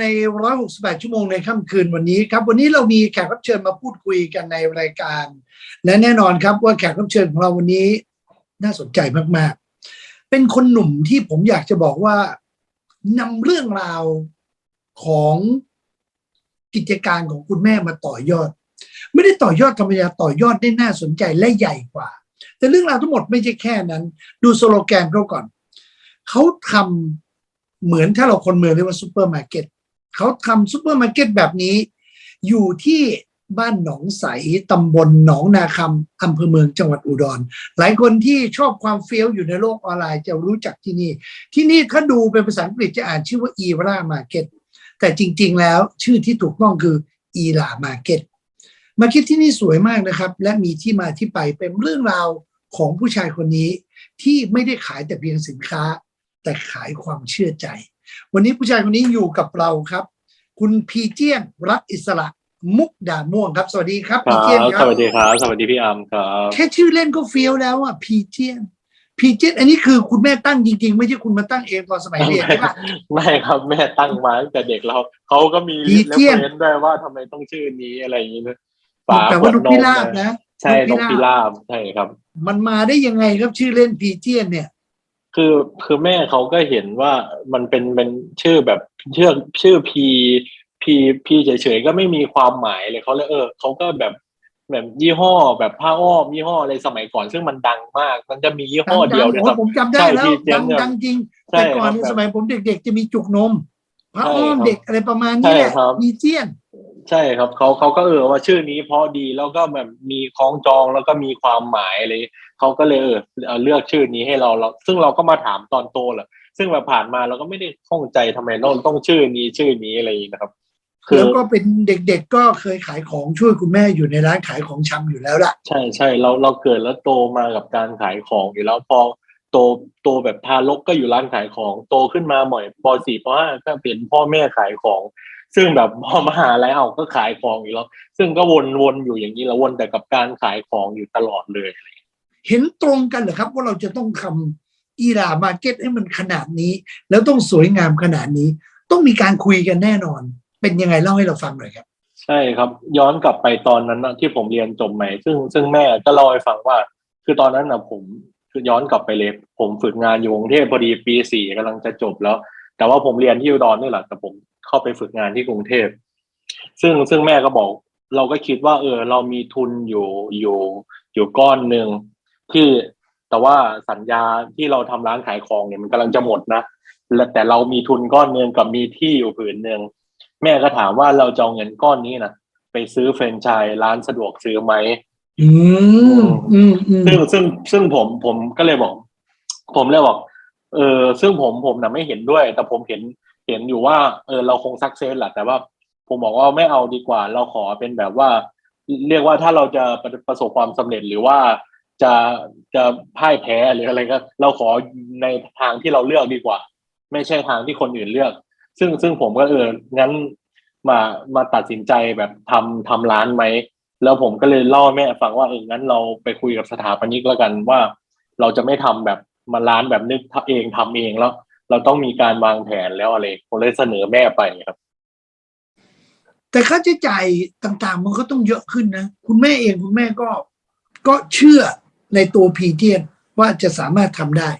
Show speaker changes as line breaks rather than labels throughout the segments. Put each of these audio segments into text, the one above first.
ใน 168 ชั่วโมงในค่ำคืนวันนี้ครับ วันนี้เรามีแขกรับเชิญมาพูดคุยกันในรายการ และแน่นอนครับว่าแขกรับเชิญของเราวันนี้น่าสนใจมากๆ เป็นคนหนุ่มที่ผมอยากจะบอกว่านำเรื่องราวของกิจการของคุณแม่มาต่อยอด ไม่ได้ต่อยอดธรรมดาต่อยอดได้น่าสนใจและใหญ่กว่า แต่เรื่องราวทั้งหมดไม่ใช่แค่นั้น ดูสโลแกนเขาก่อน เขาทำเหมือนถ้าเราคนเมืองเรียกว่าซูเปอร์มาร์เก็ต เขาทำซูเปอร์มาร์เก็ตแบบนี้ อยู่ที่บ้านหนองใสตำบลหนองนาคำอำเภอเมืองจังหวัดอุดร หลายคนที่ชอบความเฟี้ยวอยู่ในโลกออนไลน์จะรู้จักที่นี่ ที่นี่ถ้าดูเป็นภาษาอังกฤษจะอ่านชื่อว่าอีรามาร์เก็ตแต่จริง ๆ แล้วชื่อที่ถูกต้องคืออีลามาร์เก็ตมาร์เก็ตที่นี่สวยมากนะครับ และมีที่มาที่ไปเป็นเรื่องราวของผู้ชายคนนี้ ที่ไม่ได้ขายแต่เพียงสินค้า แต่ขายความเชื่อใจ วันนี้ผู้ชายคนนี้อยู่กับเราครับ คุณพีเจียนรักอิสระ มุกดาม่วงครับ สวัสดีครับ
ค
พี
รับ
เจียนครั
ส
บ
วัสดีครับสวัสดีพี่อัมครับ
แค่ชื่อเล่นก็เฟี้ยวแล้วอะพีเจียนพีเจียนอันนี้คือคุณแม่ตั้งจริง ๆ ไม่ใช่คุณมาตั้งเองตอนสมัยเรียนใช่ปะ
ไม่ครับแม่ตั้งมาตั้งแต่เด็กเราเขาก็มี
พี
ลิสต์
เจียน
เรนด้วยว่าทำไมต้องชื่อนี้อะไรอย่างนี้นะ
แต่ว่านกพิราบนะ
ใช่
น
น
ก
ก
พิ
พิ
ราบ
ราบใช่ครับ
มันมาได้ยังไงครับชื่อเล่นพีเจียนเนี่ย
คือคือแม่เขาก็เห็นว่ามันเป็นเป็นชื่อแบบชื่อชื่อพีพีพีเฉยๆก็ไม่มีความหมายเลยเขาเลยเออเขาก็แบบแบบยี่ห้อแบบผ้าอ้อมยี่ห้ออะไรสมัยก่อน ซึ่งมันดังมาก มันจะมียี่ห้อเดียว
ดั
เนี่ย
ง
ค
ๆ
รับ
โอ้ผมจำได้
ใช่
แล้ว
พีเจีย
ดั
น
ง
เนี่ย
ดังจริง
ใช่
แต่ก่อน
ครับ
ในสมัยผมเด็กๆ จะมีจุกนมพระ
ใช่
อ้อม
ครับ
เด็กอะไรประมาณนี้แหละ
ใช่ครับ
พีเจียน
ใช่ครับเขาเขาก็เออว่าชื่อนี้เพราะดีแล้วก็แบบมีคล้องจองแล้วก็มีความหมายอะไร เขาก็เลยเออเอาเลือกชื่อนี้ให้เราเรา ซึ่งเราก็มาถามตอนโตแหละซึ่งแบบผ่านมาเราก็ไม่ได้ข้องใจทำไมต้องต้องชื่อนี้ชื่อนี้อะไรอย่างนี้นะครับคือ
แล้วก็เป็นเด็กๆก็เคยขายของช่วยคุณแม่อยู่ในร้านขายของชำอยู่แล้วล่ะ
ใช่ใช่เราเราเกิดแล้วโตมากับการขายของอยู่แล้วพอโตโตแบบทารกก็อยู่ร้านขายของโตขึ้นมาหม่อยปสี่ปห้าก็เปลี่ยนพ่อแม่ขายของ ซึ่งแบบพอมหาลัยเอาก็ขายของอยู่แล้ว ซึ่งก็วนวนอยู่อย่างนี้แล้ววนแต่กับการขายของอยู่ตลอดเลย
เห็นตรงกันเหรอครับ ว่าเราจะต้องทำอีลามาเก็ตให้มันขนาดนี้ แล้วต้องสวยงามขนาดนี้ ต้องมีการคุยกันแน่นอน เป็นยังไงเล่าให้เราฟังหน่อยครับ
ใช่ครับ ย้อนกลับไปตอนนั้นนะที่ผมเรียนจบใหม่ ซึ่งซึ่งแม่ก็เล่าให้ฟังว่า คือตอนนั้นนะผมคือย้อนกลับไปเลยผมฝึกงานอยู่กรุงเทพพอดีปีสี่กำลังจะจบแล้ว แต่ว่าผมเรียนที่อุดรนี่แหละแต่ผมเข้าไปฝึกงานที่กรุงเทพซึ่งซึ่งแม่ก็บอก เราก็คิดว่า เออ เรามีทุนอยู่อยู่อยู่ก้อนหนึ่ง ที่แต่ว่าสัญญาที่เราทำร้านขายของเนี่ยมันกำลังจะหมดนะและแต่เรามีทุนก้อนหนึ่งกับมีที่อยู่ผืนหนึ่งแม่ก็ถามว่าเราจะเอาเงินก้อนนี้นะไปซื้อแฟรนไชส์ร้านสะดวกซื้อไหม
อืมอืมอืม
ซึ่งซึ่งซึ่งผมผมก็เลยบอก ผมเลยบอก เออซึ่งผมผมนะไม่เห็นด้วย แต่ผมเห็นเห็นอยู่ว่า เออ เราคงสักเซสแหละแต่ว่า ผมบอกว่าไม่เอาดีกว่า เราขอเป็นแบบว่า เรียกว่าถ้าเราจะประประสบความสำเร็จหรือว่า จะจะพ่ายแพ้หรืออะไรก็ เราขอในทางที่เราเลือกดีกว่า ไม่ใช่ทางที่คนอื่นเลือก ซึ่งซึ่งผมก็เอองั้นมามาตัดสินใจแบบทำทำร้านไหมแล้วผมก็เลยเล่าแม่ฟังว่าเอองั้นเราไปคุยกับสถาปนิกแล้วกันว่า เราจะไม่ทำแบบมาร้านแบบนึกเองทำเองแล้ว เราต้องมีการวางแผนแล้วอะไรผมเลยเสนอแม่ไปครับ
แต่ค่าใช้จ่ายต่างๆ มันก็ต้องเยอะขึ้นนะ คุณแม่เองคุณแม่ก็ ก็เชื่อ ในตัวพีเจียนว่าจะสามารถทำได้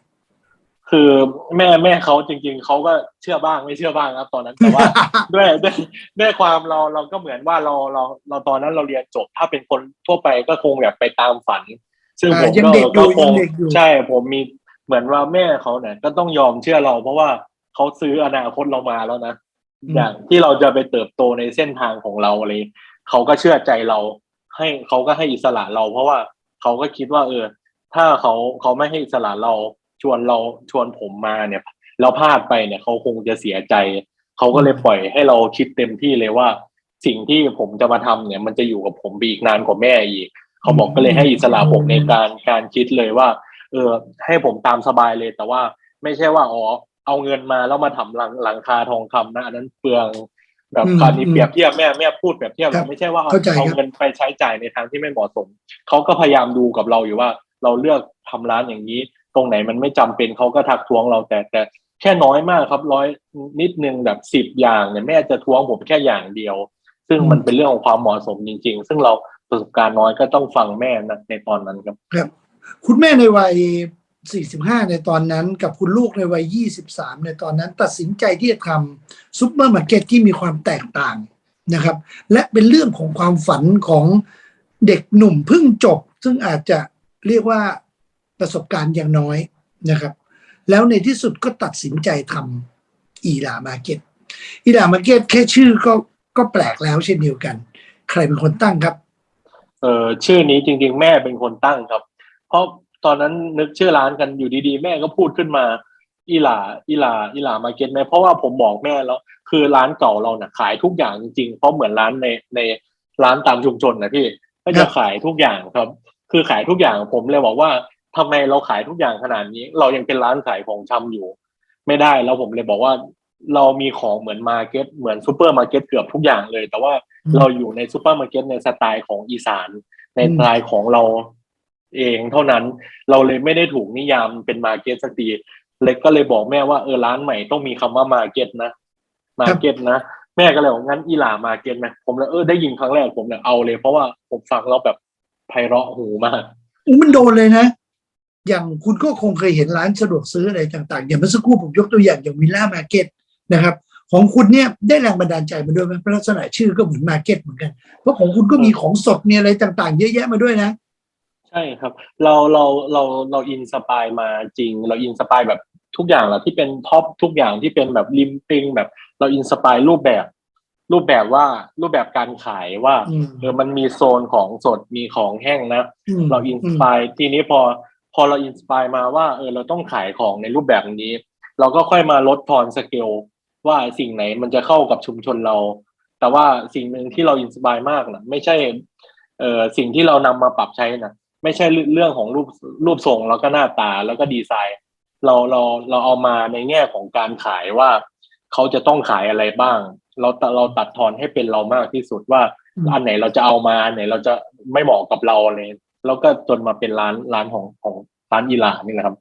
คือแม่แม่เขาจริง ๆเขาก็เชื่อบ้างไม่เชื่อบ้างครับ ตอนนั้นแต่ว่าด้วยด้วยด้วยความเราเราก็เหมือนว่าเราเราเราตอนนั้นเราเรียนจบถ้าเป็นคนทั่วไปก็คงแบบไปตามฝัน ซึ่ง
อ่า
ผม
ยัง
ก็
เด็กอยู่
ก็ค
ยังงเด็กอยู่
ใช่ผมมีเหมือนว่าแม่เขาเนี่ยก็ต้องยอมเชื่อเรา เพราะว่าเขาซื้ออนาคตเรามาแล้วนะ
อืม
อย่างที่เราจะไปเติบโตในเส้นทางของเราอะไรเขาก็เชื่อใจเรา ให้เขาก็ให้อิสระเรา เพราะว่า เขาก็คิดว่าเออ ถ้าเขาเขาไม่ให้อิสระเราชวนเราชวนผมมาเนี่ยเราพลาดไปเนี่ยเขาคงจะเสียใจ เขาก็เลยปล่อยให้เราคิดเต็มที่เลยว่า สิ่งที่ผมจะมาทำเนี่ย มันจะอยู่กับผมไปอีกนานกว่าแม่อีก เขาบอกก็เลยให้อิสระผมในการการคิดเลยว่า เออ ให้ผมตามสบายเลยแต่ว่าไม่ใช่ว่าอ๋อเอาเงินมาแล้วมาทำหลังหลังคาทองคำนะอันนั้นเปลือง แบบ
อืม
คราวนี้เปรียบเทียบแม่แม่พูดเปรียบเทียบ
ครับ
ไม่ใช่ว่าเอา
เข้าใจครับ
เอาเงินไปใช้จ่ายในทางที่ไม่เหมาะสมเขาก็พยายามดูกับเราอยู่ว่า เราเลือกทำร้านอย่างนี้ ตรงไหนมันไม่จำเป็นเขาก็ทักท้วงเราแต่แต่แค่น้อยมากครับร้อยนิดนึงแบบสิบอย่างเนี่ยแม่จะท้วงผมแค่อย่างเดียว ซึ่งมันเป็นเรื่องของความเหมาะสมจริง ๆ ซึ่งเราประสบการณ์น้อยก็ต้องฟังแม่นะในตอนนั้นครับ
ครับ คุณแม่ในวัย 45 ในตอนนั้น กับคุณลูกในวัย 23 ในตอนนั้น ตัดสินใจที่จะทำซุปเปอร์มาร์เก็ตที่มีความแตกต่างนะครับ และเป็นเรื่องของความฝันของเด็กหนุ่มเพิ่งจบ ซึ่งอาจจะเรียกว่าประสบการณ์อย่างน้อยนะครับ แล้วในที่สุดก็ตัดสินใจทำอีลามาร์เก็ตอีลามาร์เก็ตแค่ชื่อก็ก็แปลกแล้วเช่นเดียวกัน ใครเป็นคนตั้งครับ
เออชื่อนี้จริง ๆ แม่เป็นคนตั้งครับ เพราะ ตอนนั้นนึกชื่อร้านกันอยู่ดีๆ แม่ก็พูดขึ้นมาอีหลาอีหลาอีหลามาเก็ตไหมเพราะว่าผมบอกแม่แล้ว คือร้านเก่าเราเนี่ยขายทุกอย่างจริงๆเพราะเหมือนร้านในในร้านตามชุมชนนะพี่ก็จะขายทุกอย่างครับ คือขายทุกอย่างผมเลยบอกว่าทำไมเราขายทุกอย่างขนาดนี้ เรายังเป็นร้านขายของชำอยู่ ไม่ได้แล้วผมเลยบอกว่า เรามีของเหมือนมาเก็ตเหมือนซูเปอร์มาร์เก็ตเกือบทุกอย่างเลย แต่ว่าเราอยู่ในซูเปอร์มาร์เก็ตในสไตล์ของอีสาน ในสไตล์ของเรา เองเท่านั้น เราเลยไม่ได้ถูกนิยามเป็นมาเก็ตสักทีเล็กก็เลยบอกแม่ว่าเออร้านใหม่ต้องมีคำว่ามาเก็ตนะมาเก็ตนะแม่ก็เลยบอกงั้นอีหลามาเก็ตไหมผมเลยเออได้ยินครั้งแรกผมเลยเอาเลย เพราะว่าผมฟังแล้วแบบไพเราะหูมาก
อู้มันโดนเลยนะ อย่างคุณก็คงเคยเห็นร้านสะดวกซื้ออะไรต่างๆ อย่างเมื่อสักครู่ผมยกตัวอย่างอย่างวิลล่ามาเก็ตนะครับ ของคุณเนี่ยได้แรงบันดาลใจมาด้วยไหมเพราะลักษณะชื่อก็เหมือนมาเก็ตเหมือนกัน เพราะของคุณก็มีของสดมีอะไรต่าง ๆ เยอะแยะมาด้วยนะ
ใช่ครับ เราเราเราเราอินสปายมาจริง เราอินสปายแบบทุกอย่างแหละที่เป็นท็อปทุกอย่างที่เป็นแบบริมปิงแบบเราอินสปายรูปแบบ รูปแบบว่ารูปแบบการขายว่า
อืม
เออมันมีโซนของสดมีของแห้งนะ
ม
เราอินสปายทีนี้พอพอเราอินสปายมาว่าเออเราต้องขายของในรูปแบบนี้ เราก็ค่อยมาลดทอนสเกลว่าสิ่งไหนมันจะเข้ากับชุมชนเรา แต่ว่าสิ่งหนึ่งที่เราอินสปายมากนะไม่ใช่เออสิ่งที่เรานำมาปรับใช้นะ ไม่ใช่เรื่องของรูปรูปทรงแล้วก็หน้าตาแล้วก็ดีไซน์ เราเราเราเอามาในแง่ของการขายว่าเขาจะต้องขายอะไรบ้าง เราเราตัดทอนให้เป็นเรามากที่สุดว่า
อืม
อันไหนเราจะเอามาอันไหนเราจะไม่เหมาะกับเราเลยแล้วก็จนมาเป็นร้านร้านของของร้านอีหลานี่นะครับ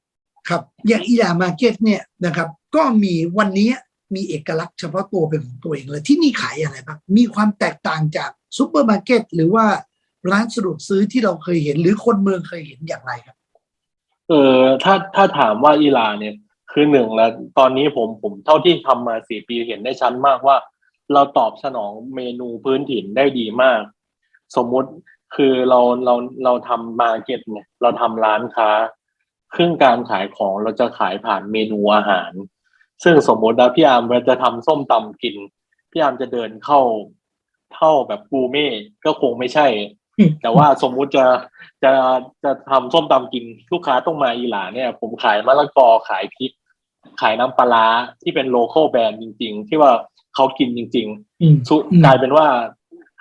ครับอย่างอีลามาร์เก็ตเนี่ยนะครับ ก็มีวันนี้มีเอกลักษณ์เฉพาะตัวเป็นของตัวเองเลยที่นี่ขายอะไรบ้างมีความแตกต่างจากซูเปอร์มาร์เก็ตหรือว่า ร้านสะดวกซื้อที่เราเคยเห็น หรือคนเมืองเคยเห็นอย่างไรครับ
เออถ้าถ้าถามว่าอีหลาเนี่ย คือหนึ่งแล้วตอนนี้ผมผมเท่าที่ทำมาสี่ปีเห็นได้ชัดมากว่า เราตอบสนองเมนูพื้นถิ่นได้ดีมาก สมมุติคือเราเราเราทำมาร์เก็ตเนี่ย เราทำร้านค้าเครึ่องการขายของเราจะขายผ่านเมนูอาหาร ซึ่งสมมติว่าพี่อาร์มจะทำส้มตำกิน พี่อาร์มจะเดินเข้าเข้าแบบกูเม่ก็คงไม่ใช่ แต่ว่าสมมุติจะจะจะทำส้มตำกินลูกค้าต้องมาอีหลาเนี่ย ผมขายมะละกอขายพริก ขายน้ำปลาร้าที่เป็นโลเคอลแบรนด์จริง ๆ ที่ว่าเขากินจริง
อืม
ๆสุ
อืม
กลายเป็นว่า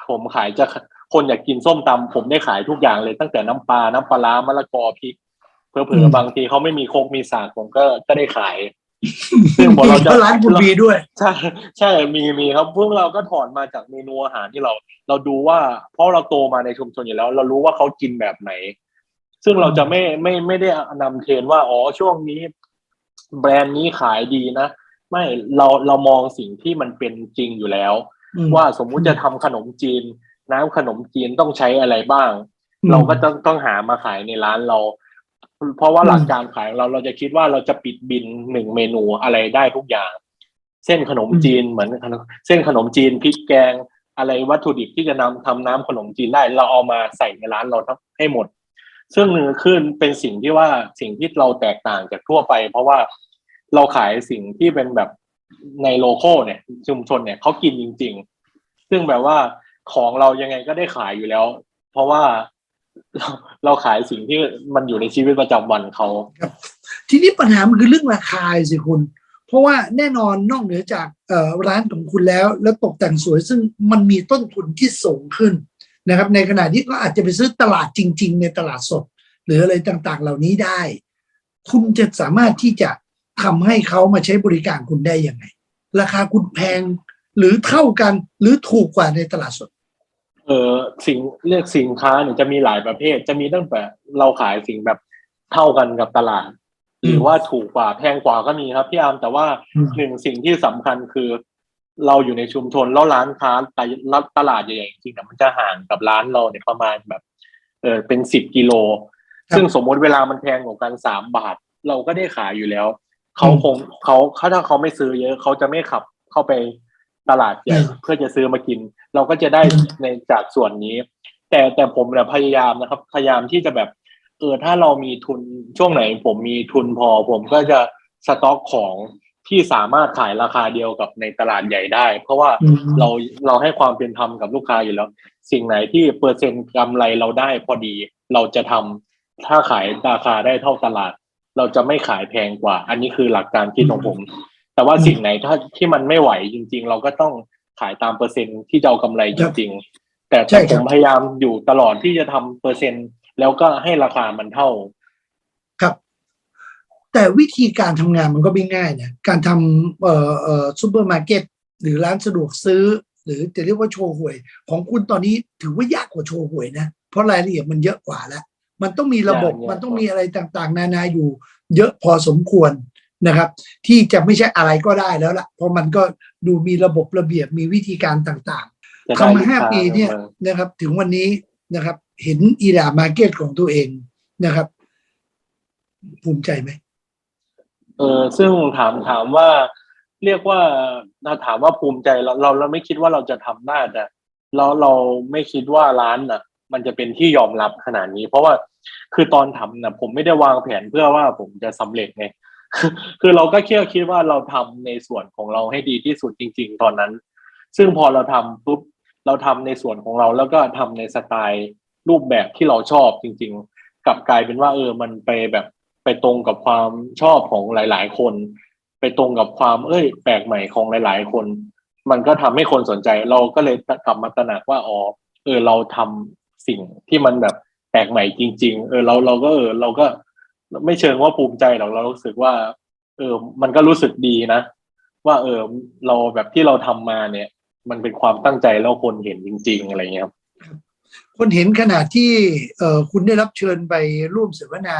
ผมขายจะคนอยากกินส้มตำผมได้ขายทุกอย่างเลยตั้งแต่น้ำปลาน้ำปลาร้ามะละกอพริกเผื่อๆบางทีเขาไม่มีโคกมีสากผมก็ก็ได้ขาย ซึ่งบอกเราจะ
ก็ร้านคุณบีด้วย
ใช่ใช่มีมีครับพวกเราก็ถอนมาจากเมนูอาหารที่เรา เราดูว่าเพราะเราโตมาในชุมชนอยู่แล้ว เรารู้ว่าเขากินแบบไหน ซึ่งเราจะไม่ไม่ไม่ได้นำเทรนว่าอ๋อช่วงนี้ แบรนด์นี้ขายดีนะ ไม่เราเรามองสิ่งที่มันเป็นจริงอยู่แล้ว
อืม
ว่าสมมุติจะทำขนมจีน น้ำขนมจีนต้องใช้อะไรบ้าง
อืม
เราก็ต้องต้องหามาขายในร้านเรา เพราะว่า
อืม
หลักการขายของเราเราจะคิดว่าเราจะปิดบินหนึ่งเมนูอะไรได้ทุกอย่าง เส้นขนมจีนเหมือนขนมเส้นขนมจีนพริกแกงอะไรวัตถุดิบที่จะนำทำน้ำขนมจีนได้ เราเอามาใส่ในร้านเราทั้งให้หมดซึ่งขึ้นเป็นสิ่งที่ว่าสิ่งที่เราแตกต่างจากทั่วไป เพราะว่าเราขายสิ่งที่เป็นแบบในโลโก้เนี่ยชุมชนเนี่ยเขากินจริง ๆ ซึ่งแบบว่าของเรายังไงก็ได้ขายอยู่แล้ว เพราะว่า เราเราขายสิ่งที่มันอยู่ในชีวิตประจำวันเขา
ทีนี้ปัญหามันคือเรื่องราคาสิคุณ เพราะว่าแน่นอนนอกเหนือจากร้านของคุณแล้ว แล้วตกแต่งสวยซึ่งมันมีต้นทุนที่สูงขึ้นนะครับ ในขณะที่ก็อาจจะไปซื้อตลาดจริง ๆ ในตลาดสด หรืออะไรต่างๆ เหล่านี้ได้ คุณจะสามารถที่จะทำให้เขามาใช้บริการคุณได้ยังไง ราคาคุณแพงหรือเท่ากันหรือถูกกว่าในตลาดสด
เออสิ่งเรียกสินค้าเนี่ยจะมีหลายประเภท จะมีตั้งแต่เราขายสิ่งแบบเท่ากันกับตลาด หรือว่าถูกกว่าแพงกว่าก็มีครับพี่อาร์มแต่ว่า
อืม
หนึ่งสิ่งที่สำคัญคือ เราอยู่ในชุมชนแล้วร้านค้าตลาดใหญ่ๆจริงๆนะมันจะห่างกับร้านเราเนี่ยประมาณแบบ เออเป็นสิบกิโล ซึ่งสมมติเวลามันแพงกว่ากันสามบาท เราก็ได้ขายอยู่แล้วเขาคงเขาเขาถ้าเขาไม่ซื้อเยอะเขาจะไม่ขับเข้าไป ตลาดใหญ่
อืม
เพื่อจะซื้อมากิน เราก็จะได้
อืม
ในจากส่วนนี้ แต่แต่ผมเนี่ยพยายามนะครับ พยายามที่จะแบบเออถ้าเรามีทุนช่วงไหน ผมมีทุนพอ ผมก็จะสต็อกของที่สามารถขายราคาเดียวกับในตลาดใหญ่ได้ เพราะว่า
อืม
เราเราให้ความเป็นธรรมกับลูกค้าอยู่แล้ว สิ่งไหนที่เปอร์เซ็นต์กำไรเราได้พอดีเราจะทำถ้าขายราคาได้เท่าตลาด เราจะไม่ขายแพงกว่า อันนี้คือหลักการคิดของผม แต่ว่าสิ่งไหนถ้าที่มันไม่ไหวจริง ๆ เราก็ต้องขายตามเปอร์เซ็นต์ที่จะเอากำไรจริง ๆ แต่
ใช่
แต่
ค
ผ
รับ
มพยายามอยู่ตลอดที่จะทำเปอร์เซ็นต์แล้วก็ให้ราคามันเท่า
ครับ แต่วิธีการทำงานมันก็ไม่ง่ายนะการทำเอ่อเอ่อซูเปอร์มาร์เก็ตหรือร้านสะดวกซื้อ หรือจะเรียกว่าโชว์หวย ของคุณตอนนี้ถือว่ายากกว่าโชว์หวยนะ เพราะรายละเอียดมันเยอะกว่าแล้ว มันต้องมีระบบ
ยากยาก
มันต้องมีอะไรต่างๆ นานาอยู่ เยอะพอสมควร นะครับ ที่จะไม่ใช่อะไรก็ได้แล้วล่ะ เพราะมันก็ดูมีระบบระเบียบมีวิธีการต่าง
จะ
ๆ
ได้
ทำมาห้า
ลูกค้
ปีเนี่ย
มา
นะครับ ถึงวันนี้นะครับ เห็นอีดามาร์เก็ตของตัวเองนะครับ ภูมิใจไหม
เออซึ่งถามถามว่าเรียกว่าเราถามว่าภูมิใจเราเราเราไม่คิดว่าเราจะทำได้แต่เราเราไม่คิดว่าร้านน่ะ มันจะเป็นที่ยอมรับขนาดนี้ เพราะว่าคือตอนทำน่ะผมไม่ได้วางแผนเพื่อว่าผมจะสำเร็จไง คือเราก็แค่คิดว่าเราทำในส่วนของเราให้ดีที่สุดจริง ๆ ตอนนั้น ซึ่งพอเราทำปุ๊บเราทำในส่วนของเราแล้วก็ทำในสไตล์รูปแบบที่เราชอบจริง ๆ กลับกลายเป็นว่า เออมันไปแบบไปตรงกับความชอบของหลาย ๆ คน ไปตรงกับความเอ้ย แปลกใหม่ของหลาย ๆ คน มันก็ทำให้คนสนใจเราก็เลยกลับมาตระหนักว่าอ๋อเออเราทำสิ่งที่มันแบบแปลกใหม่จริง ๆ เออเราเราก็เออเราก็ ไม่เชิงว่าภูมิใจหรอกเรารู้สึกว่า เออ มันก็รู้สึกดีนะ ว่า เออ เราแบบที่เราทำมาเนี่ย มันเป็นความตั้งใจแล้วคนเห็นจริง ๆ อะไรเงี้ยครับ
คนเห็นขนาดที่เออคุณได้รับเชิญไปร่วมเสวนา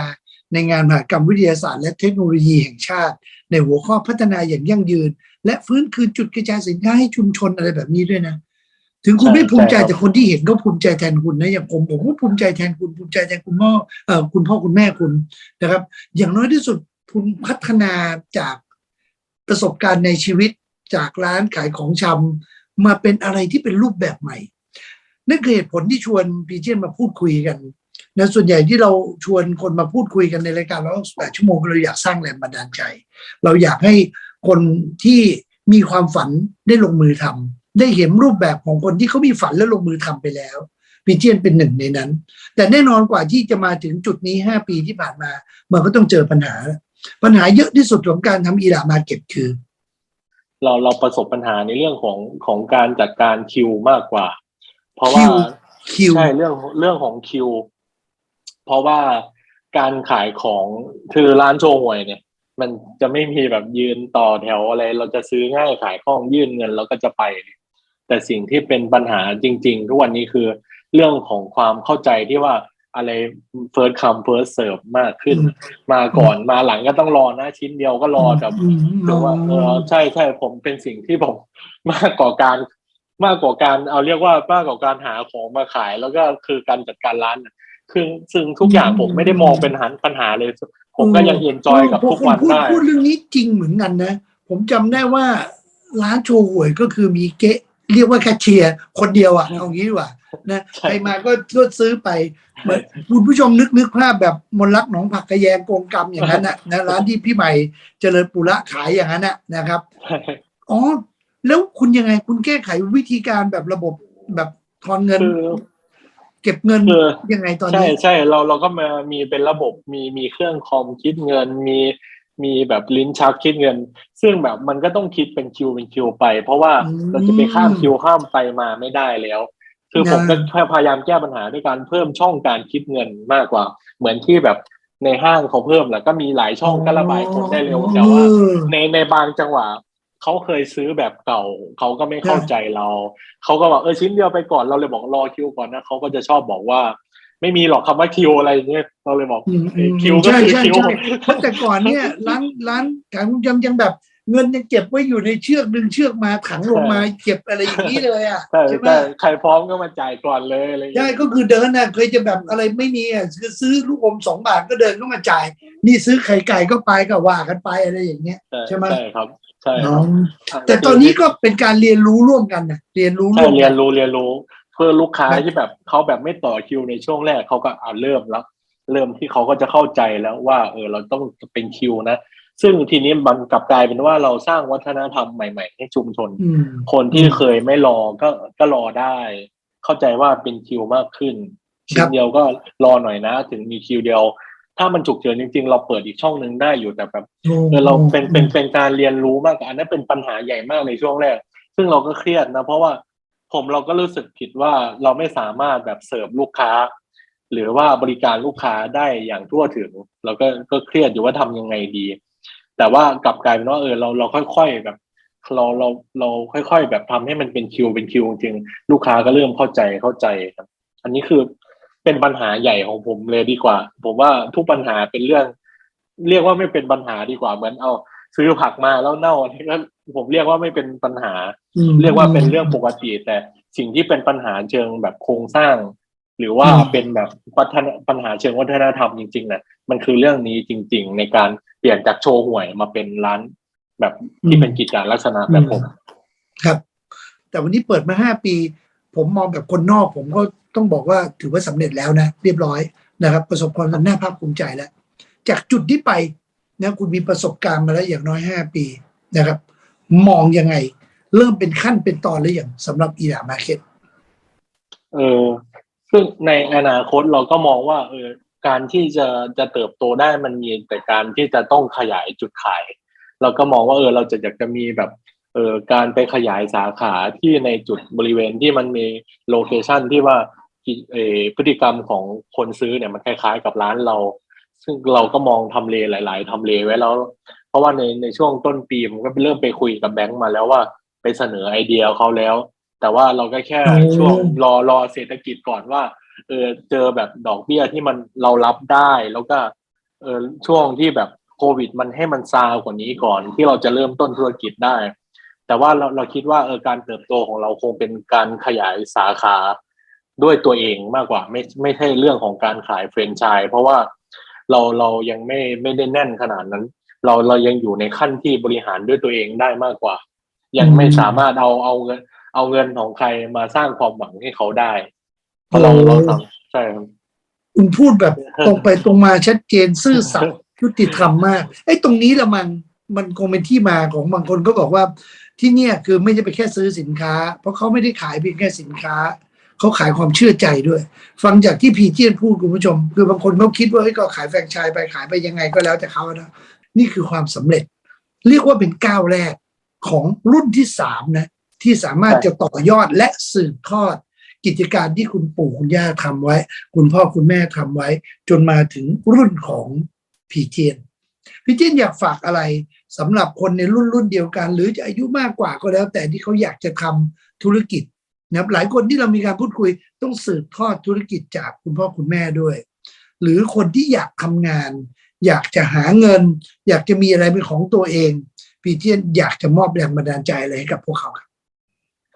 ในงานมหกรรมวิทยาศาสตร์และเทคโนโลยีแห่งชาติ ในหัวข้อพัฒนาอย่างยั่งยืน และฟื้นคืนจุดกระจายสินค้าให้ชุมชนอะไรแบบนี้ด้วยนะ ถึงคุณ
ใช่
ไม่ภูมิใจ
ใช่ครับ
แต่คนที่เห็นก็ภูมิใจแทนคุณนะอย่างผมผมก็ภูมิใจแทนคุณภูมิใจแทนคุณพ่อเอ่อคุณพ่อคุณแม่คุณนะครับ อย่างน้อยที่สุดคุณพัฒนาจากประสบการณ์ในชีวิตจากร้านขายของชำมาเป็นอะไรที่เป็นรูปแบบใหม่นั่นคือเหตุผลที่ชวนพีเจนมาพูดคุยกันนะส่วนใหญ่ที่เราชวนคนมาพูดคุยกันในรายการเราแปดชั่วโมงเราอยากสร้างแรงบันดาลใจ เราอยากให้คนที่มีความฝันได้ลงมือทำ ได้เห็นรูปแบบของคนที่เขามีฝันและลงมือทำไปแล้วพีเจนเป็นหนึ่งในนั้น แต่แน่นอนกว่าที่จะมาถึงจุดนี้ห้าปีที่ผ่านมา มันก็ต้องเจอปัญหา ปัญหาเยอะที่สุดของการทำอีดามาเก็ตคือ
เราเราประสบปัญหาในเรื่องของของการจัดการคิวมากกว่า เพราะว่า
คิวคิว
ใช่เรื่องเรื่องของคิว เพราะว่าการขายของคือร้านโชว์หวยเนี่ย มันจะไม่มีแบบยืนต่อแถวอะไร เราจะซื้อง่ายขายคล่องยื่นเงินแล้วก็จะไป แต่สิ่งที่เป็นปัญหาจริง ๆ ทุกวันนี้คือเรื่องของความเข้าใจที่ว่าอะไร first come first serve มากขึ้น
อืม
มาก่อนมาหลังก็ต้องรอนะชิ้นเดียวก็รอแบบ
อืม
หรือว่าเออใช่ใช่ผมเป็นสิ่งที่ผมมากกว่าการมากกว่าการเอาเรียกว่ามากกว่าการหาของมาขายแล้วก็คือการจัดการร้านน่ะ คือซึ่งทุกอย่างผมไม่ได้มองเป็นหันปัญหาเลย ผมก็ยังเอนจอยกับทุกวัน
พอคุณ
ได้
พูดพูดเรื่องนี้จริงเหมือนกันนะ ผมจำได้ว่าร้านโชว์หวยก็คือมีเก๊ะเรียกว่าแคชเชียร์คนเดียวอะเอางี้ดีกว่านะ
ใช่
ใครมาก็ก็ซื้อไปเหมือนคุณผู้ชมนึกนึกภาพแบบมนลักหนองผักกระแยงโกงกรรมอย่างนั้นนะนะร้านที่พี่ใหม่เจริญปุระขายอย่างนั้นนะนะครับอ๋อแล้วคุณยังไงคุณแก้ไขวิธีการแบบระบบแบบทอนเงิน
คือ
เก็บเงิน
คือ
ยังไงตอน
ใช่
นี้
ใช่เราเราก็มามีเป็นระบบมีมีเครื่องคอมคิดเงินมีมีแบบลิ้นชักคิดเงิน ซึ่งแบบมันก็ต้องคิดเป็นคิวเป็นคิวไป เพราะว่า
อืม
เราจะไปข้ามคิวข้ามไปมาไม่ได้แล้ว คือผมก็
นะ
แค่พยายามแก้ปัญหาด้วยการเพิ่มช่องการคิดเงินมากกว่า เหมือนที่แบบในห้างเขาเพิ่มแหละก็มีหลายช่องก็ระบายคนได้เร็วแต่ว่า
เออ
ในในบางจังหวะ เขาเคยซื้อแบบเก่าเขาก็ไม่เข้าใจเรา เขาก็บอกเออชิ้นเดียวไปก่อนเราเลยบอกรอคิวก่อนนะเขาก็จะชอบบอกว่า ไม่มีหรอกคำว่าคิวอะไรอย่างเงี้ยเราเลยบอก
อืมอืม
คิวก็
ใช่
คือ
ใช่
คิว
ใช่เพราะแต่ก่อนเนี่ยร้านร้านขายของชำยังแบบเงินยังเก็บไว้อยู่ในเชือกดึงเชือกมาถังลงมาเก็บอะไรอย่างนี้เลยอะ
ใช่
ใช่ไหม
ใช่ใครพร้อมก็มาจ่ายก่อนเลยอะไรอย่าง
ใช่
เงี้ย
ก็คือเดินน่ะเคยจะแบบอะไรไม่มีอะคือซื้อลูกอมสองบาทก็เดินก็มาจ่าย นี่ซื้อไข่ไก่ก็ไปก็ว่ากันไปอะไรอย่างเงี้ยใช่
ใช่
ไหม
ใช่ครับใช่ค
อ๋อ
รับ
แต่ตอนนี้ก็เป็นการเรียนรู้ร่วมกันนะเรียนรู้
ใช่
ร่วม
เรี
กั
ย
น
นรู้เรียนรู้ เพื่อลูกค้า
แบบ
ที่แบบเขาแบบไม่ต่อคิวในช่วงแรกเขาก็อ่าเริ่มแล้ว เริ่มที่เขาก็จะเข้าใจแล้วว่า เออเราต้องเป็นคิวนะ ซึ่งทีนี้มันกลับกลายเป็นว่าเราสร้างวัฒนธรรมใหม่ ๆ ให้ชุมชน
อืม
คนที่เคยไม่รอก็ก็รอได้ เข้าใจว่าเป็นคิวมากขึ้น
ครั
ชิ้น
บ
เดียวก็รอหน่อยนะ ถึงมีคิวเดียว ถ้ามันฉุกเฉินจริง ๆ เราเปิดอีกช่องหนึ่งได้อยู่แต่แบบ
โอ้
เออเราเป็นเป็นเป็นการเรียนรู้มากกว่าอันนั้นเป็นปัญหาใหญ่มากในช่วงแรก ซึ่งเราก็เครียดนะ เพราะว่าผมเราก็รู้สึกผิดว่าเราไม่สามารถแบบเสิร์ฟลูกค้า หรือว่าบริการลูกค้าได้อย่างทั่วถึง เราก็ก็เครียดอยู่ว่าทำยังไงดี แต่ว่ากลับกลายเป็นว่าเออเราเราค่อยๆแบบเราเราเราค่อย ๆ แบบทำให้มันเป็นคิวเป็นคิวจริงๆลูกค้าก็เริ่มเข้าใจเข้าใจครับ อันนี้คือ เป็นปัญหาใหญ่ของผมเลยดีกว่า ผมว่าทุกปัญหาเป็นเรื่อง เรียกว่าไม่เป็นปัญหาดีกว่าเหมือนเอา ซื้อผักมาแล้วเน่าอันนี้ก็ผมเรียกว่าไม่เป็นปัญหา
อืม
เรียกว่าเป็นเรื่องปกติ แต่สิ่งที่เป็นปัญหาเชิงแบบโครงสร้าง หรือว่า
อืม
เป็นแบบวัฒนปัญหาเชิงวัฒนธรรมจริงๆนะมันคือเรื่องนี้จริง ๆ ในการเปลี่ยนจากโชว์หวยมาเป็นร้านแบบที่เป็นกิจการลักษณะแบบผม
ครับ แต่วันนี้เปิดมาห้าปี ผมมองแบบคนนอก ผมก็ต้องบอกว่าถือว่าสำเร็จแล้วนะ เรียบร้อยนะครับ ประสบความสำเร็จน่าภาคภูมิใจแล้ว จากจุดที่ไปนะคุณมีประสบการณ์มาแล้วอย่างน้อยห้าปีนะครับ มองยังไง เริ่มเป็นขั้นเป็นตอนหรือยังสำหรับอีดามาเก็ต
เออซึ่งในอนาคตเราก็มองว่า เออการที่จะจะเติบโตได้มันมีแต่การที่จะต้องขยายจุดขาย เราก็มองว่าเออเราจะอยากจะมีแบบ เออการไปขยายสาขาที่ในจุดบริเวณที่มันมีโลเคชันที่ว่าเออพฤติกรรมของคนซื้อเนี่ยมันคล้ายๆกับร้านเรา ซึ่งเราก็มองทำเลหลาย ๆทำเลไว้แล้ว เพราะว่าในในช่วงต้นปีผมก็เริ่มไปคุยกับแบงก์มาแล้วว่าไปเสนอไอเดียเขาแล้ว แต่ว่าเราก็แค่ช่วงรอรอเศรษฐกิจก่อนว่าเออเจอแบบดอกเบี้ยที่มันเรารับได้แล้วก็เออช่วงที่แบบโควิด มันให้มันซาวกว่านี้ก่อนที่เราจะเริ่มต้นธุรกิจได้ แต่ว่าเราเราคิดว่าเออการเติบโตของเราคงเป็นการขยายสาขาด้วยตัวเองมากกว่าไม่ไม่ใช่เรื่องของการขายแฟรนไชส์เพราะว่าเราเรายังไม่ไม่ได้แน่นขนาดนั้น เราเรายังอยู่ในขั้นที่บริหารด้วยตัวเองได้มากกว่า ยังไม่สามารถเอาเอาเงินเอาเงินของใครมาสร้างความหวังให้เขาได้เพราะเราเราทำใช่ครับ
คุณพูดแบบตรงไปตรงมาชัดเจนซื่อสัตย์ยุติธรรมมากไอ้ตรงนี้ละมัน มันคงเป็นที่มาของบางคนก็บอกว่าที่เนี่ยคือไม่ใช่ไปแค่ซื้อสินค้า เพราะเขาไม่ได้ขายเพียงแค่สินค้าเขาขายความเชื่อใจด้วย ฟังจากที่พีเจียนพูดคุณผู้ชม คือบางคนเขาคิดว่าเฮ้ยก็ขายแฟรนไชส์ไปขายไปยังไงก็แล้วแต่เขานะนี่คือความสำเร็จ เรียกว่าเป็นก้าวแรกของรุ่นที่สามนะ ที่สามารถจะต่อยอดและสืบทอด กิจการที่คุณปู่คุณย่าทำไว้ คุณพ่อคุณแม่ทำไว้ จนมาถึงรุ่นของพีเจียนพีเจนอยากฝากอะไร สำหรับคนในรุ่นรุ่นเดียวกัน หรือจะอายุมากกว่าก็แล้ว แต่ที่เขาอยากจะทำธุรกิจนะครับหลายคนที่เรามีการพูดคุยต้องสืบทอดธุรกิจจากคุณพ่อคุณแม่ด้วย หรือคนที่อยากทำงาน อยากจะหาเงิน อยากจะมีอะไรเป็นของตัวเองพีเจนอยากจะมอบแรงบันดาลใจอะไรให้กับพวกเขาครับ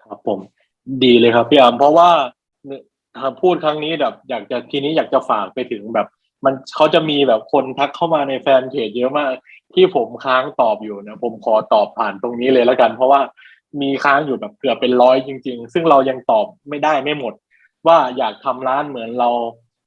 ครับผมดีเลยครับพี่อามเพราะว่าถ้าพูดครั้งนี้แบบ อยากจะทีนี้อยากจะฝากไปถึงแบบ มันเขาจะมีแบบคนทักเข้ามาในแฟนเพจเยอะมาก ที่ผมค้างตอบอยู่นะผมขอตอบผ่านตรงนี้เลยแล้วกัน เพราะว่ามีค้างอยู่แบบเกือบเป็นร้อยจริง ๆ ซึ่งเรายังตอบไม่ได้ไม่หมด ว่าอยากทำร้านเหมือนเรา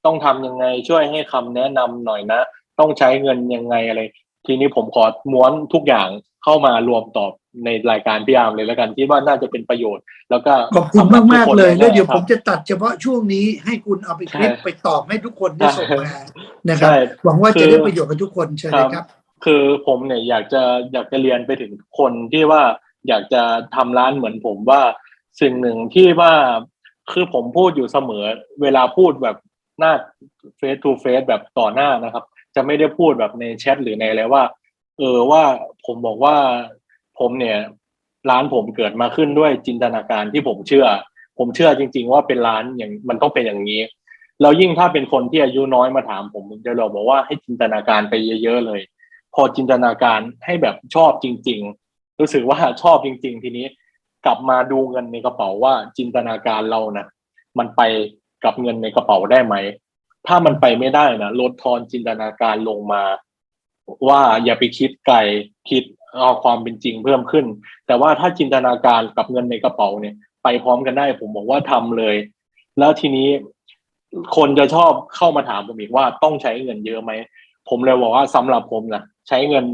ต้องทำยังไงช่วยให้คำแนะนำหน่อยนะ ต้องใช้เงินยังไงอะไร ทีนี้ผมขอม้วนทุกอย่างเข้ามารวมตอบ ในรายการพี่อาร์มเลยแล้วกันที่ว่าน่าจะเป็นประโยชน์ แล้วก็
ขอบคุณมากมากๆเลยแล้วเดี๋ยว
ค
ผ
รับ
มจะตัดเฉพาะช่วงนี้ให้คุณเอาไปคลิป
ใช่
ไปตอบให้ทุกคนได้ส่งมานะครับ
ใช่
หวังว่า
คื
จะ
อ
ได้ประโยชน์กับทุกคนเชิญเลยครับ
คือผมเนี่ยอยากจะอยากจะเรียนไปถึงคนที่ว่าอยากจะทำร้านเหมือนผมว่าสิ่งหนึ่งที่ว่าคือผมพูดอยู่เสมอ เวลาพูดแบบหน้าเฟสทูเฟสแบบต่อหน้านะครับ จะไม่ได้พูดแบบในแชทหรือในอะไรว่า เออว่าผมบอกว่า ผมเนี่ยร้านผมเกิดมาขึ้นด้วยจินตนาการที่ผมเชื่อ ผมเชื่อจริง ๆ ว่าเป็นร้านอย่างมันต้องเป็นอย่างนี้แล้วยิ่งถ้าเป็นคนที่อายุน้อยมาถามผมผมจะบอกว่าให้จินตนาการไปเยอะๆเลย พอจินตนาการให้แบบชอบจริง ๆ รู้สึกว่าชอบจริง ๆ ทีนี้กลับมาดูเงินในกระเป๋าว่าจินตนาการเรานะมันไปกับเงินในกระเป๋าได้ไหม ถ้ามันไปไม่ได้นะลดทอนจินตนาการลงมา ว่าอย่าไปคิดไกลคิดเอาความเป็นจริงเพิ่มขึ้น แต่ว่าถ้าจินตนาการกับเงินในกระเป๋าเนี่ย ไปพร้อมกันได้ผมบอกว่าทำเลย แล้วทีนี้คนจะชอบเข้ามาถามผมอีกว่าต้องใช้เงินเยอะไหมผมเลยบอกว่าสำหรับผมนะใช้เงิน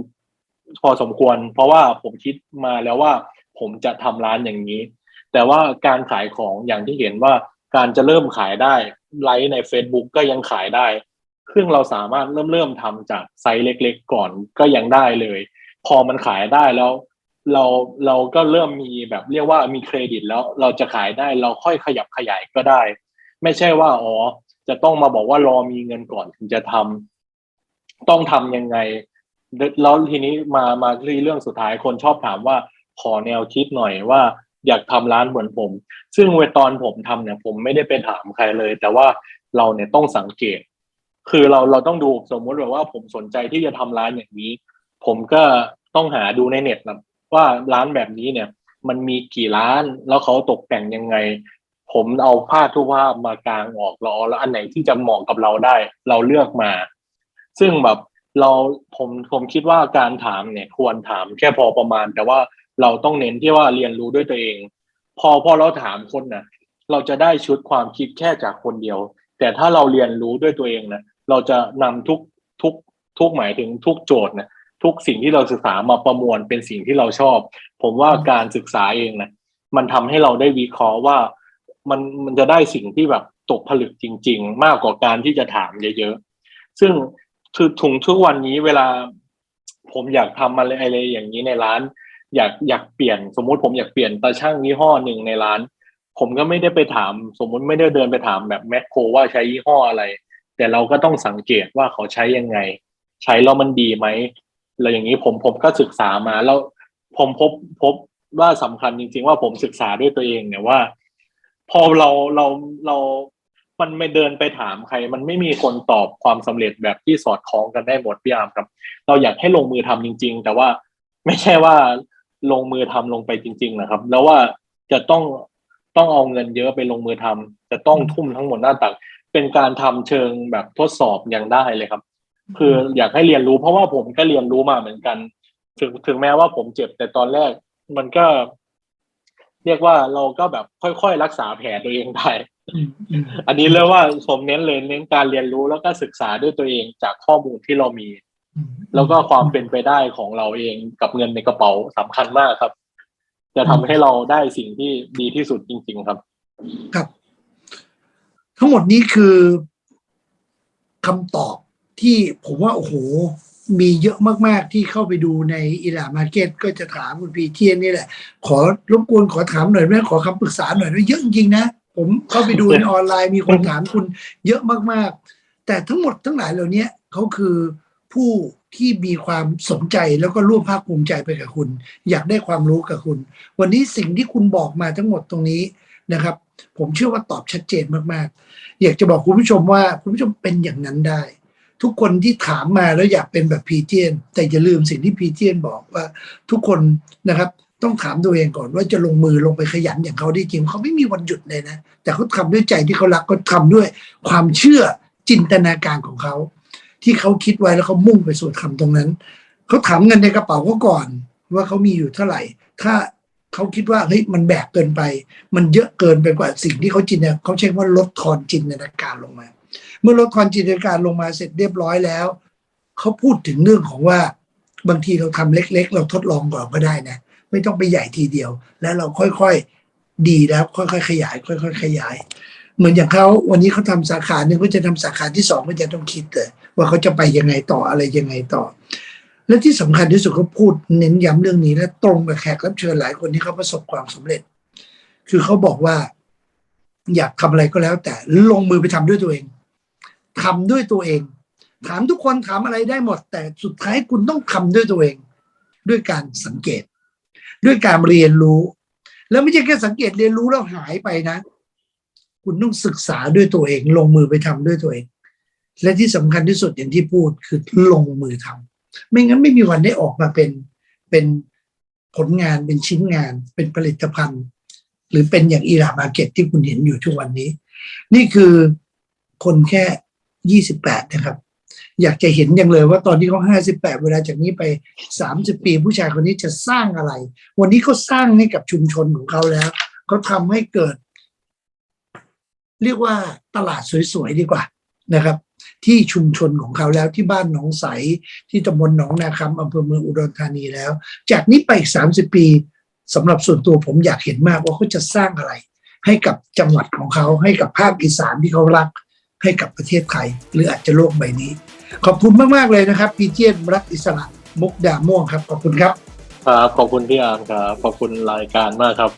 พอสมควร เพราะว่าผมคิดมาแล้วว่าผมจะทำร้านอย่างนี้ แต่ว่าการขายของอย่างที่เห็นว่าการจะเริ่มขายได้ไลฟ์ใน Facebook ก็ยังขายได้ ซึ่งเราสามารถเริ่มเริ่มทำจากไซส์เล็ก ๆ ก่อนก็ยังได้เลย พอมันขายได้แล้ว เราเราก็เริ่มมีแบบเรียกว่ามีเครดิตแล้วเราจะขายได้เราค่อยขยับขยายก็ได้ ไม่ใช่ว่าอ๋อจะต้องมาบอกว่ารอมีเงินก่อนถึงจะทำต้องทำยังไงแล้วทีนี้มามาที่เรื่องสุดท้ายคนชอบถามว่าขอแนวคิดหน่อยว่าอยากทำร้านเหมือนผม ซึ่งเวตอนผมทำเนี่ยผมไม่ได้ไปถามใครเลย แต่ว่าเราเนี่ยต้องสังเกต คือเราเราต้องดูสมมติแบบว่าผมสนใจที่จะทำร้านอย่างนี้ ผมก็ต้องหาดูในเน็ตนะว่าร้านแบบนี้เนี่ย มันมีกี่ร้านแล้วเขาตกแต่งยังไง ผมเอาผ้าทุกภามากางออกแล้วแล้วอันไหนที่จะเหมาะกับเราได้ เราเลือกมา ซึ่งแบบเราผมผมคิดว่าการถามเนี่ย ควรถามแค่พอประมาณ แต่ว่าเราต้องเน้นที่ว่าเรียนรู้ด้วยตัวเอง พอพอเราถามคนนะ่ะเราจะได้ชุดความคิดแค่จากคนเดียว แต่ถ้าเราเรียนรู้ด้วยตัวเองนะ เราจะนำทุกทุกทุกหมายถึงทุกโจทย์นะทุกสิ่งที่เราศึกษามาประมวลเป็นสิ่งที่เราชอบ ผมว่าการศึกษาเองนะมันทำให้เราได้วิเคราะห์ว่ามันมันจะได้สิ่งที่แบบตกผลึกจริง ๆ มากกว่าการที่จะถามเยอะๆซึ่งคือถุงทุกวันนี้เวลา ผมอยากทำอะไรอะไรอย่างนี้ในร้าน อยากอยากเปลี่ยนสมมุติผมอยากเปลี่ยนตาช่างยี่ห้อหนึ่งในร้าน ผมก็ไม่ได้ไปถาม สมมุติไม่ได้เดินไปถามแบบแมคโครว่าใช้ยี่ห้ออะไร แต่เราก็ต้องสังเกตว่าเขาใช้ยังไง ใช้แล้วมันดีไหมอะไรอย่างนี้ผมผมก็ศึกษามาแล้วผมพบพบว่าสำคัญจริง ๆ ว่าผมศึกษาด้วยตัวเองเนี่ยว่า พอเราเราเรา มันไม่เดินไปถามใคร มันไม่มีคนตอบความสำเร็จแบบที่สอดคล้องกันได้หมดพี่อามครับ เราอยากให้ลงมือทำจริง ๆ แต่ว่าไม่ใช่ว่าลงมือทำลงไปจริง ๆ นะครับ แล้วว่าจะต้องต้องเอาเงินเยอะไปลงมือทำจะต้องทุ่มทั้งหมดหน้าตัก เป็นการทำเชิงแบบทดสอบอย่างได้เลยครับ คืออยากให้เรียนรู้เพราะว่าผมก็เรียนรู้มาเหมือนกัน ถึงถึงแม้ว่าผมเจ็บแต่ตอนแรก มันก็ เรียกว่าเราก็แบบค่อยๆรักษาแผลตัวเองได้อันนี้เรียกว่าผมเน้นเลยเน้นการเรียนรู้แล้วก็ศึกษาด้วยตัวเองจากข้อมูลที่เรามี แล้วก็ความเป็นไปได้ของเราเองกับเงินในกระเป๋าสำคัญมากครับ จะทำให้เราได้สิ่งที่ดีที่สุดจริง ๆ ครับ
ครับ ทั้งหมดนี้คือคำตอบที่ผมว่า โอ้โห มีเยอะมาก ๆ ที่เข้าไปดูในอีลามาร์เก็ตก็จะถามคุณพีเทียนนี่แหละ ขอรบกวนขอถามหน่อยไหมขอคำปรึกษาหน่อยนะเยอะจริงๆนะ ผมเข้าไปดูในออนไลน์มีคนถามคุณเยอะมากๆ แต่ทั้งหมดทั้งหลายเหล่านี้เขาคือผู้ที่มีความสนใจแล้วก็ร่วมภาคภูมิใจไปกับคุณ อยากได้ความรู้กับคุณ วันนี้สิ่งที่คุณบอกมาทั้งหมดตรงนี้ นะครับ ผมเชื่อว่าตอบชัดเจนมากๆ อยากจะบอกคุณผู้ชมว่าคุณผู้ชมเป็นอย่างนั้นได้ ทุกคนที่ถามมาแล้วอยากเป็นแบบพีเทียน แต่อย่าลืมสิ่งที่พีเทียนบอกว่าทุกคนนะครับต้องถามตัวเองก่อนว่าจะลงมือลงไปขยันอย่างเขาได้จริงเขาไม่มีวันหยุดเลยนะ แต่เขาทำด้วยใจที่เขารักเขาทำด้วยความเชื่อจินตนาการของเขา ที่เขาคิดไว้แล้วเขามุ่งไปสู่คำตรงนั้นเขาถามเงินในกระเป๋าเขาก่อน ว่าเขามีอยู่เท่าไหร่ ถ้า เขาคิดว่าเฮ้ยมันแบกเกินไป มันเยอะเกินไปกว่าสิ่งที่เขาจินเนี่ยเขาใช้ว่าลดทอนจินตนาการลงมา เมื่อลดทอนจินตนาการลงมาเสร็จเรียบร้อยแล้วเขาพูดถึงเรื่องของว่าบางทีเราทำเล็ก ๆ เราทดลองก่อนก็ได้นะไม่ต้องไปใหญ่ทีเดียว แล้วเราค่อยๆดีแล้วค่อยๆขยาย ค่อยๆขยาย เหมือนอย่างเขาวันนี้เขาทำสาขาหนึ่งก็จะทำสาขาที่สองก็จะต้องคิดเลยว่าเขาจะไปยังไงต่ออะไรยังไงต่อ และที่สำคัญที่สุดเขาพูดเน้นย้ำเรื่องนี้และตรงกับแขกรับเชิญหลายคนที่เขาประสบความสำเร็จ คือเขาบอกว่า อยากทำอะไรก็แล้ว แต่ลงมือไปทำด้วยตัวเองทำด้วยตัวเอง ถามทุกคนถามอะไรได้หมด แต่สุดท้ายคุณต้องทำด้วยตัวเอง ด้วยการสังเกต ด้วยการเรียนรู้ แล้วไม่ใช่แค่สังเกตเรียนรู้แล้วหายไปนะ คุณต้องศึกษาด้วยตัวเอง ลงมือไปทำด้วยตัวเอง และที่สำคัญที่สุดอย่างที่พูดคือลงมือทำ ไม่งั้นไม่มีวันได้ออกมาเป็นเป็นผลงานเป็นชิ้นงาน เป็นผลิตภัณฑ์ หรือเป็นอย่างอีรามาเก็ตที่คุณเห็นอยู่ทุกวันนี้ นี่คือคนแค่ยี่สิบแปดนะครับ อยากจะเห็นอย่างเลยว่าตอนที่เขาห้าสิบแปดเวลาจากนี้ไปสามสิบปีผู้ชายคนนี้จะสร้างอะไร วันนี้เขาสร้างให้กับชุมชนของเขาแล้วเขาทำให้เกิด เรียกว่าตลาดสวยๆดีกว่า นะครับ ที่ชุมชนของเขาแล้วที่บ้านหนองใสที่ตำบลหนองนาคำอำเภอเมืองอุดรธานีแล้ว จากนี้ไปอีกสามสิบปีสำหรับส่วนตัวผมอยากเห็นมากว่าเขาจะสร้างอะไร ให้กับจังหวัดของเขาให้กับภาคอีสานที่เขารัก ให้กับประเทศไทยหรืออาจจะโลกใบนี้ ขอบคุณมาก ๆ เลยนะครับ พีเจียนรักอิสระมุกดาม่วงครับ ขอบคุณครับ
ครับ ขอบคุณพี่อาร์มครับ ขอบคุณรายการมากครับ